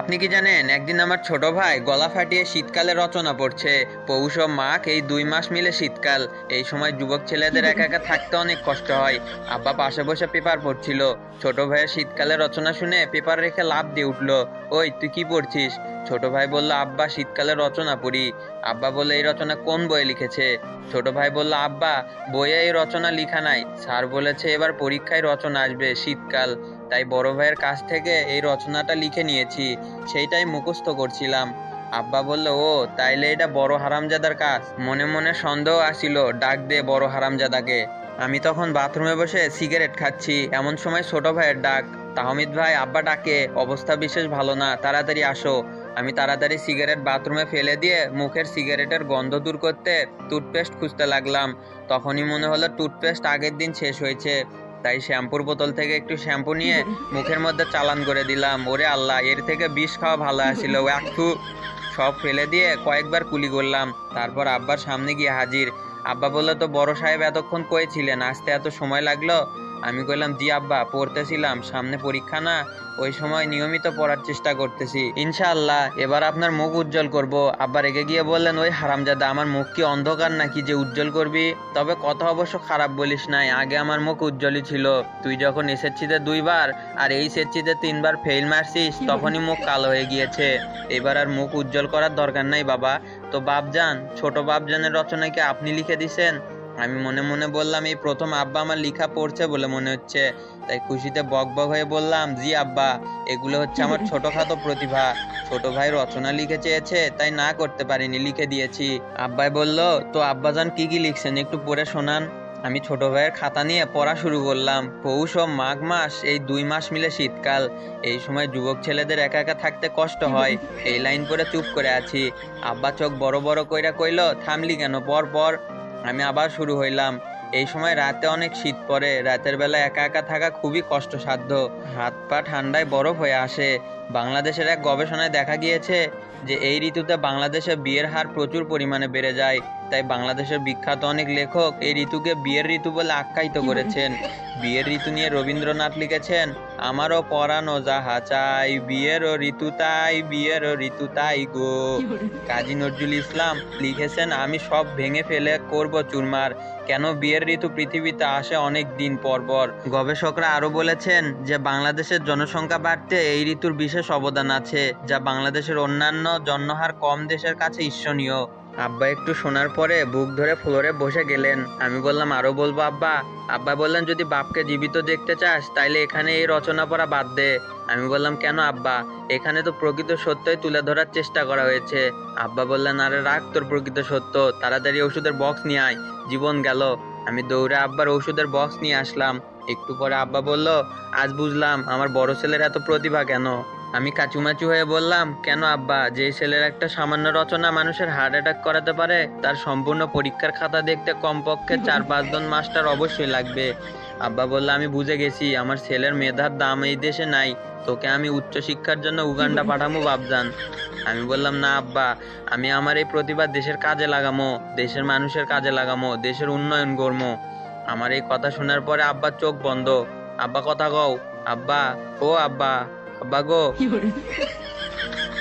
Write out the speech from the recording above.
আপনি কি জানেন, একদিন আমার ছোট ভাই গলা ফাটিয়ে শীতকালে রচনা পড়ছে, পৌষ ও মাঘ এই দুই মাস মিলে শীতকাল, এই সময় যুবক ছেলেদের একা একা থাকতে অনেক কষ্ট হয়। আব্বা পাশে বসে পেপার পড়ছিল। ছোট ভাইয়ের শীতকালে রচনা শুনে পেপার রেখে লাভ দিয়ে উঠল, ওই, তুই কি পড়ছিস? ছোট ভাই বলল, আব্বা, শীতকালে রচনা পড়ি। আব্বা বলল, এই রচনা কোন বইয়ে লিখেছে? ছোট ভাই বলল, আব্বা, বইয়ে এই রচনা লিখা নাই। স্যার বলেছে এবার পরীক্ষায় রচনা আসবে, শীতকাল। তাই বড় ভাইয়ের কাছ থেকে এই রচনাটা লিখে নিয়েছি, সেইটাই মুখস্থ করছিলাম। আব্বা বলল, ও, তাইলে এটা বড় হারামজাদার কাজ। মনে মনে সন্দেহ আসিল ডাক দে বড় হারামজাদাকে। আমি তখন বাথরুমে বসে সিগারেট খাচ্ছি, এমন সময় ছোট ভাইয়ের ডাক। তাহমিদ ভাই, আব্বা ডাকে, অবস্থা বিশেষ ভালো না, তাড়াতাড়ি আসো। আমি তাড়াতাড়ি সিগারেট বাথরুমে ফেলে দিয়ে মুখের সিগারেটের গন্ধ দূর করতে টুথপেস্ট খুঁজতে লাগলাম। তখনই মনে হলো টুথপেস্ট আগের দিন শেষ হয়েছে। তাই শ্যাম্পুর বোতল থেকে একটু শ্যাম্পু নিয়ে মুখের মধ্যে চালান করে দিলাম। ওরে আল্লাহ, এর থেকে বিষ খাওয়া ভালো আসছিল একটু সব ফেলে দিয়ে কয়েকবার কুলি করলাম। তারপর আব্বার সামনে গিয়ে হাজির। আব্বা বলল, তো বড় সাহেব এতক্ষণ কয়েছিলেন আসতে এত সময় লাগল? আমি কইলাম, জি আব্বা, পড়তেছিলাম, সামনে পরীক্ষা না, ওই সময় নিয়মিত পড়ার চেষ্টা করতেছি। ইনশাআল্লাহ, এবার আপনার মুখ উজ্জ্বল করব। আব্বা রেগে গিয়ে বললেন, ওই হারামজাদা, আমার মুখ কি অন্ধকার নাকি যে উজ্জ্বল করবি? তবে কথা অবশ্য খারাপ বলিস নাই, আগে আমার মুখ উজ্জ্বলই ছিল। তুই যখন এসেছিতে দুইবার, আর এই সেচ্ছিতে তিনবার ফেল মারছিস, তখনই মুখ কালো হয়ে গিয়েছে। এবার আর মুখ উজ্জ্বল করার দরকার নাই বাবা। তো বাপজান, ছোট বাপজানের রচনা কি আপনি লিখে দিছেন? আমি মনে মনে বললাম এই প্রথম আব্বা আমার লেখা পড়ছে বলে মনে হচ্ছে। তাই খুশিতে বক বক হয়ে বললাম জি আব্বা এগুলো হচ্ছে আমার ছোটখাটো প্রতিভা। ছোট ভাই রচনা লিখে চেয়েছে তাই না করতে পারিনি লিখে দিয়েছি। আব্বাই বলল তো আব্বাজান কি কি লিখছেন একটু পড়ে শোনান। আমি ছোট ভাইয়ের খাতা নিয়ে পড়া শুরু করলাম। পৌষ ও মাঘ মাস এই দুই মাস মিলে শীতকাল। এই সময় যুবক ছেলেদের একা একা থাকতে কষ্ট হয়। এই লাইন পরে চুপ করে আছি। আব্বা চোখ বড় বড় কইরা কইল থামলি কেন পর পর আমি আবার শুরু হইলাম। এই সময় রাতে অনেক শীত পড়ে, রাতের বেলা একা একা থাকা খুবই কষ্টসাধ্য। হাত পা ঠান্ডায় বরফ হয়ে আসে। বাংলাদেশের এক গবেষণায় দেখা গিয়েছে যে এই ঋতুতে বাংলাদেশে বিয়ের হার প্রচুর পরিমাণে বেড়ে যায়। তাই বাংলাদেশের বিখ্যাত অনেক লেখক এই ঋতুকে বিয়ের ঋতু বলে আখ্যায়িত করেছেন। বিয়ের ঋতু নিয়ে রবীন্দ্রনাথ লিখেছেন, আমারও পরানো যাহা চাই, বিয়েরও ঋতু তাই, বিয়েরও ঋতু তাই গো। কাজী নজরুল ইসলাম লিখেছেন, আমি সব ভেঙে ফেলে করব চুরমার, কেন বিয়ের ঋতু পৃথিবীতে আসে অনেক দিন পর পর? গবেষকরা আরও বলেছেন যে, বাংলাদেশের জনসংখ্যা বাড়তে এই ঋতুর বিশেষ অবদান আছে, যা বাংলাদেশের অন্যান্য জন্মহার কম দেশের কাছে ঈর্ষণীয়। আব্বা একটু শোনার পরে বুক ধরে ফ্লোরে বসে গেলেন। আমি বললাম, আরও বলব আব্বা? আব্বা বললেন, যদি বাপকে জীবিত দেখতে চাস, তাইলে এখানে এই রচনা পড়া বাদ দে। আমি বললাম, কেন আব্বা? এখানে তো প্রকৃত সত্যই তুলে ধরার চেষ্টা করা হয়েছে। আব্বা বললেন, আরে রাখ তোর প্রকৃত সত্য, তাড়াতাড়ি ওষুধের বক্স নিয়ে আয়, জীবন গেল। আমি দৌড়ে আব্বার ওষুধের বক্স নিয়ে আসলাম। একটু পরে আব্বা বলল, আজ বুঝলাম, আমার বড় ছেলের এত প্রতিভা কেন? আমি কাচুমাচু হয়ে বললাম কেন আব্বা যে ছেলের একটা সামান্য রচনা মানুষের হার্ট অ্যাটাক করাতে পারে তার সম্পূর্ণ পরীক্ষার খাতা দেখতে কমপক্ষে চার পাঁচজন মাস্টার অবশ্যই লাগবে। আব্বা বলল আমি বুঝে গেছি আমার ছেলের মেধার দাম এই দেশে নাই তোকে আমি উচ্চ শিক্ষার জন্য উগান্ডা পাঠামো বাপজান। আমি বললাম না আব্বা আমি আমার এই প্রতিভা দেশের কাজে লাগামো দেশের মানুষের কাজে লাগামো দেশের উন্নয়ন করব আমার এই কথা শোনার পরে আব্বার চোখ বন্ধ। আব্বা কথা কও। আব্বা ও আব্বা আব্বা গো